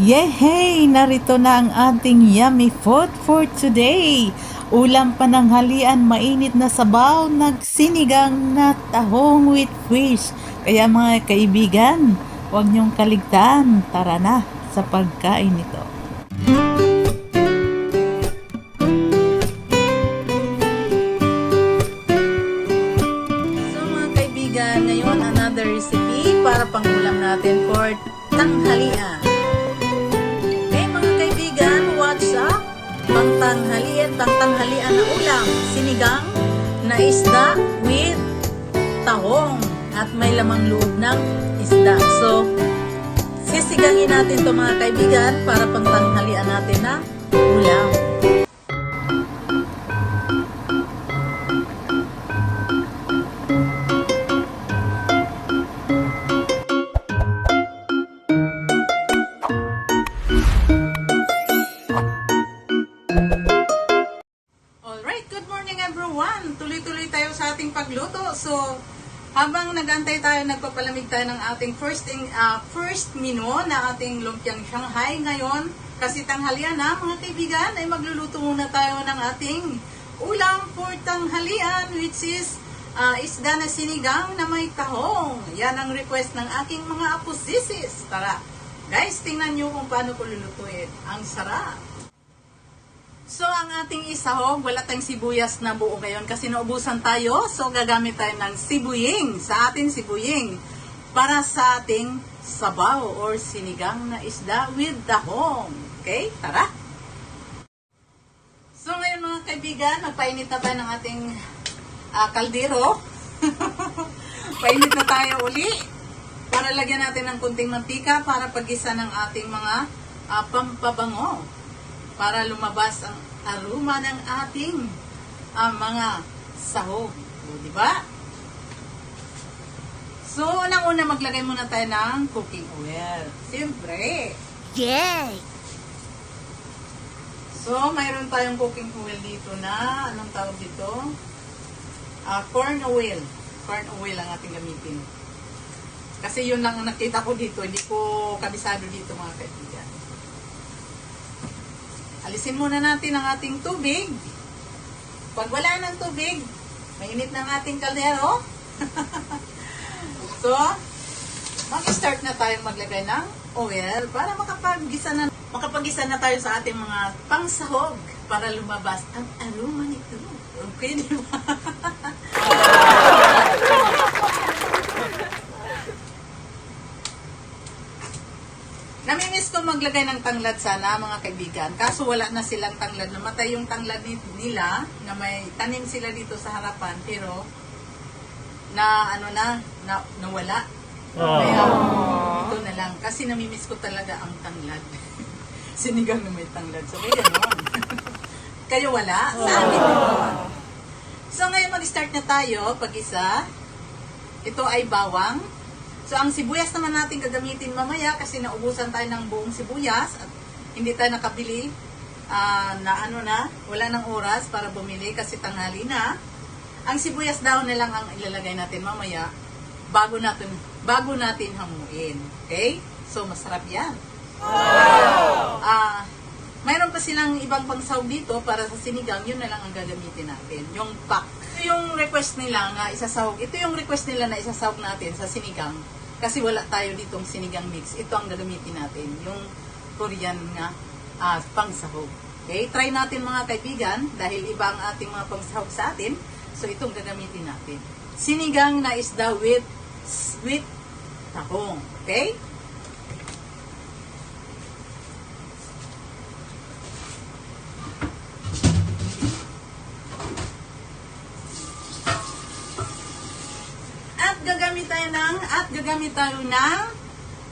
Yehey! Narito na ang ating yummy food for today. Ulam pananghalian, mainit na sabaw, nagsinigang na tahong with fish. Kaya mga kaibigan, huwag niyong kaligtaan. Tara na sa pagkain nito. So mga kaibigan, ngayon another recipe para pangulam natin for tanghalian. Okay mga kaibigan, what's up? Pangtanghalian, pangtanghalian na ulam. Sinigang na isda with tahong may lamang loob ng isda. So, sisigangin natin to mga kaibigan para pangtanghalian natin na ulam. Tayo, nagpapalamig tayo ng ating first, in, ah, first menu na ating lumpiang Shanghai ngayon. Kasi tanghalian na mga kaibigan, ay magluluto muna tayo ng ating ulam for tanghalian which is ah, isda na sinigang na may tahong. Yan ang request ng aking mga apusisis. Tara, guys, tingnan nyo kung paano ko lulutuin. Ang sarap! So, ang ating isahog, wala tayong sibuyas na buo ngayon kasi naubusan tayo. So, gagamit tayo ng sibuying. Sa atin, sibuying. Para sa ating sabaw or sinigang na isda with dahong. Okay? Tara! So, ngayon mga kaibigan, magpainit na tayo ng ating ah, kaldero. Painit na tayo uli. Para lagyan natin ng kunting mantika para pagisa ng ating mga ah, pampabango para lumabas ang aroma ng ating ah, mga sahog. O, di ba? So, unang-una maglagay muna tayo ng cooking oil. Siyempre. Yay! So, mayroon tayong cooking oil dito na, anong tawag dito? Ah, corn oil. Corn oil ang ating gamitin. Kasi yun lang ang nakita ko dito. Hindi ko kabisado dito mga kaibigan. Alisin muna natin ang ating tubig. Pag wala ng tubig, mainit ng ating kaldero. so, mag-start na tayong maglagay ng oil para makapag-gisa na, makapag-gisa na tayo sa ating mga pangsahog para lumabas ang aroma nito. Okay, di ba? Namimiss ko maglagay ng tanglad sana, mga kaibigan. Kaso wala na silang tanglad. Namatay yung tanglad ni- nila na may tanim sila dito sa harapan. Pero, na ano na, na nawala. Kaya, ito na lang. Kasi namimiss ko talaga ang tanglad. Sinigang na may tanglad. So, ganon. Kayo wala? Sa akin ganon. So, ngayon mag-start na tayo. Pag-isa. Ito ay bawang. So, ang sibuyas naman natin gagamitin mamaya kasi naubusan tayo ng buong sibuyas at hindi tayo nakabili ah, na ano na, wala ng oras para bumili kasi tanghali na. Ang sibuyas daw na lang ang ilalagay natin mamaya bago natin bago natin hamuin. Okay? So, masarap yan. Ah, mayroon pa silang ibang pangsahog dito para sa sinigang, yun na lang ang gagamitin natin. Yung pack. Ito yung request nila na isasahog. Ito yung request nila na isasahog natin sa sinigang. Kasi wala tayo ditong sinigang mix. Ito ang gagamitin natin. Yung Korean nga ah, pangsahog. Okay? Try natin mga kaibigan dahil iba ang ating mga pangsahog sa atin. So itong gagamitin natin. Sinigang na isda with sweet tahong. Okay? At gagamit tayo ng, at gagamit tayo ng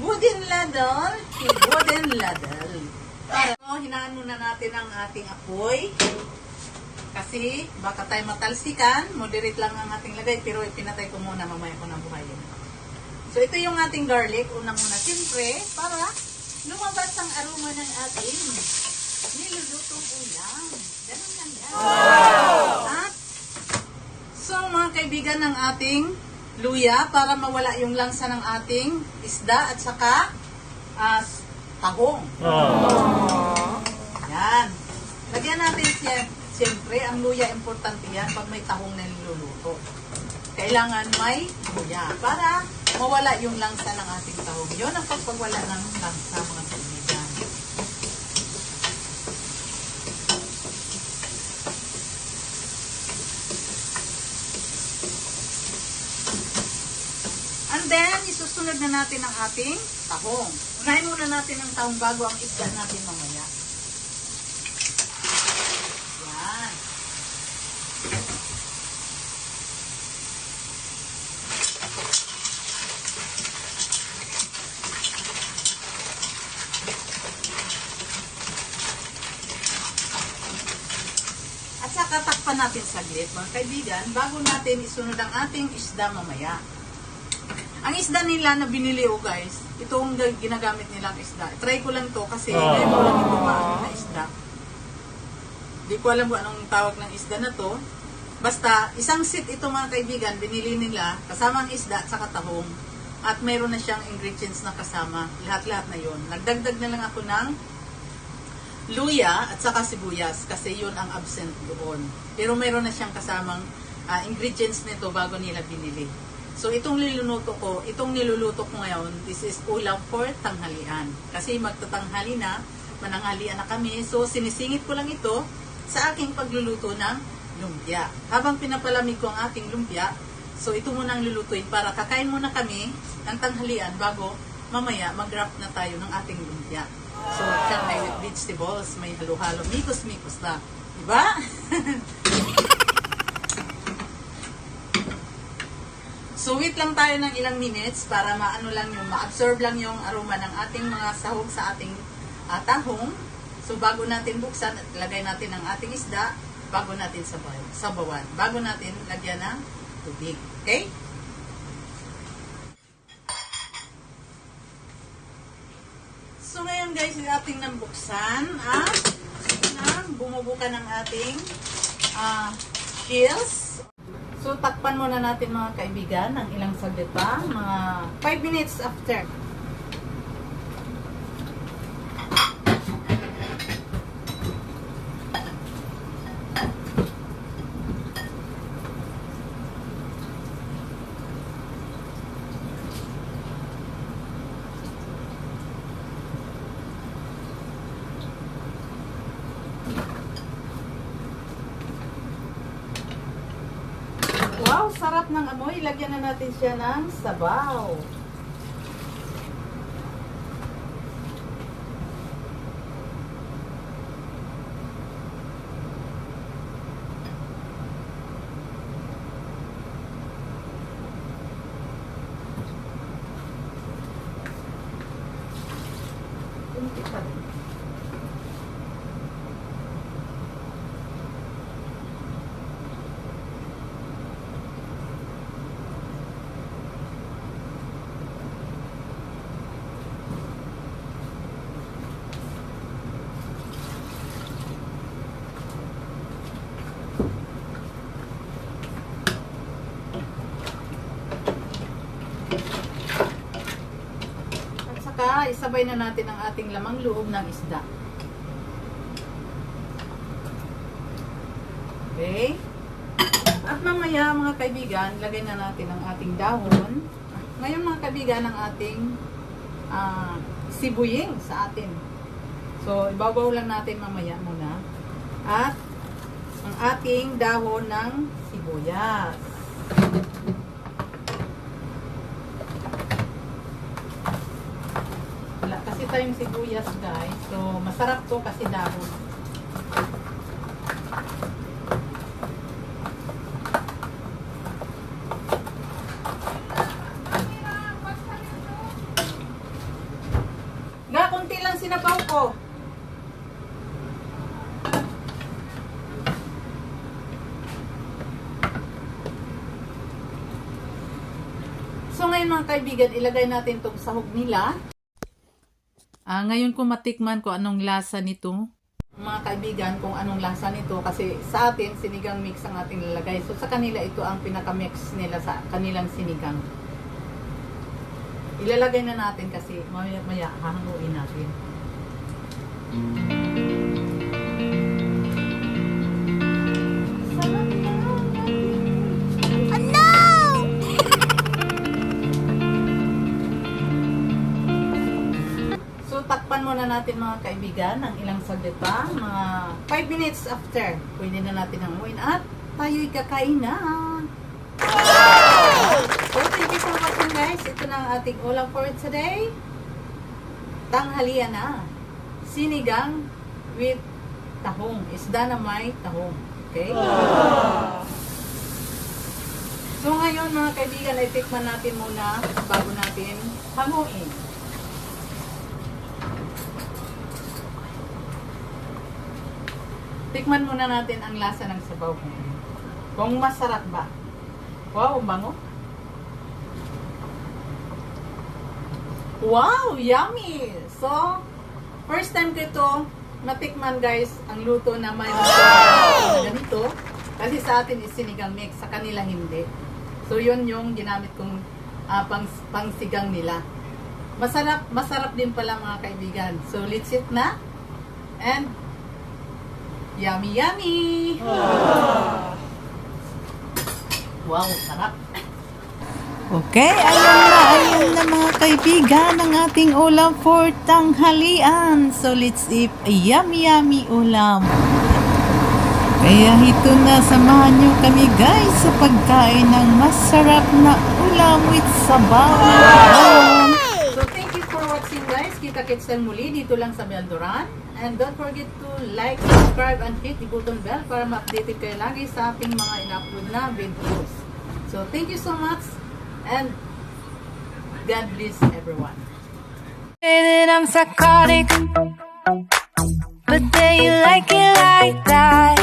wooden ladle, wooden ladle. Para so, hinaan muna natin ang ating apoy. Kasi baka tayo matalsikan, moderate lang ang ating lagay, pero ipinatay ko muna, mamaya ko na buhayin. So, ito yung ating garlic. Unang-una, siyempre, para lumabas ang aroma ng ating nilulutong ulam. Ganun lang yan. At, so, mga kaibigan ng ating luya, para mawala yung langsa ng ating isda at saka ah, tahong. Yan. Lagyan natin siya. Siyempre, ang luya, importante yan pag may tahong na niluluto. Kailangan may luya para mawala yung langsa ng ating tahong. Yun ang pagpagwala ng langsa, mga kaibigan. And then, isusunod na natin ang ating tahong. Unahin muna natin ang tahong bago ang isda natin mamaya. Yan. At saka takpan natin saglit, mga kaibigan, bago natin isunod ang ating isda mamaya. Ang isda nila na binili ko guys, itong ginagamit nilang isda. Try ko lang to kasi Aww. ngayon ko lang ito maano na isda. Di ko alam kung anong tawag ng isda na to. Basta, isang sit ito mga kaibigan, binili nila, kasama ang isda at saka tahong. At mayroon na siyang ingredients na kasama. Lahat-lahat na yon. Nagdagdag na lang ako ng luya at saka sibuyas kasi yun ang absent doon. Pero mayroon na siyang kasamang ah, ingredients nito bago nila binili. So itong niluluto ko, itong niluluto ko ngayon, this is ulam for tanghalian. Kasi magtatanghali na, mananghalian na kami. So sinisingit ko lang ito sa aking pagluluto ng lumpia. Habang pinapalamig ko ang ating lumpia, so ito muna ang lulutuin para kakain muna kami ng tanghalian bago mamaya mag-wrap na tayo ng ating lumpia. So, may with vegetables, may halo-halo, mikos-mikos na. Diba? so, wait lang tayo ng ilang minutes para maano lang yung, ma-absorb lang yung aroma ng ating mga sahog sa ating ah, tahong. So, bago natin buksan, at lagay natin ang ating isda, bago natin sabay, sabawan. Bago natin lagyan ng tubig. Okay? So ngayon guys, ating nabuksan at na bumubuka ng ating ah shells. So takpan muna natin mga kaibigan ng ilang saglit pa, mga 5 minutes after. Wow, sarap ng amoy. Lagyan na natin siya ng sabaw. Kunti pa saka, isabay na natin ang ating lamang loob ng isda. Okay? At mamaya, mga kaibigan, lagay na natin ang ating dahon. Ngayon, mga kaibigan, ang ating ah, sibuying sa atin. So, ibabaw lang natin mamaya muna. At ang ating dahon ng sibuyas. Wala kasi tayong sibuyas guys. So, masarap to kasi dahon. Ga, kunti lang sinabaw ko. So ngayon mga kaibigan, ilagay natin itong sahog nila. Ah, ngayon ko matikman ko anong lasa nito. Mga kaibigan, kung anong lasa nito kasi sa atin sinigang mix ang ating lalagay. So sa kanila ito ang pinaka-mix nila sa kanilang sinigang. Ilalagay na natin kasi maya maya hahanguin natin. Sarap muna natin mga kaibigan ng ilang saglit pa. Mga 5 minutes after, pwede na natin hanguin at tayo'y kakain na. So, thank you for watching guys. Ito na ang ating ulam for today. Tanghalian na. Sinigang with tahong. Isda na may tahong. Okay? So ngayon mga kaibigan, ay tikman natin muna bago natin hanguin. Tikman muna natin ang lasa ng sabaw kung, masarap ba. Wow, ang bango. Wow, yummy! So, first time ko ito natikman guys ang luto na may wow! ganito. Kasi sa atin is sinigang mix, sa kanila hindi. So, yun yung ginamit kong ah, pang, pangsigang nila. Masarap, masarap din pala mga kaibigan. So, let's eat na. And, yummy, yummy! Wow, sarap. Okay, ayan na, ayan na mga kaibigan ang ating ulam for tanghalian. So let's eat a yummy yummy ulam. Kaya ito na, samahan nyo kami guys sa pagkain ng masarap na ulam with sabaw. So, thank you for watching Kita-kits lang muli dito lang sa Beldoran. And don't forget to like, subscribe, and hit the button bell para ma-update kayo lagi sa ating mga in-upload na videos. So, thank you so much. And God bless everyone. I'm psychotic, but then you like it like that.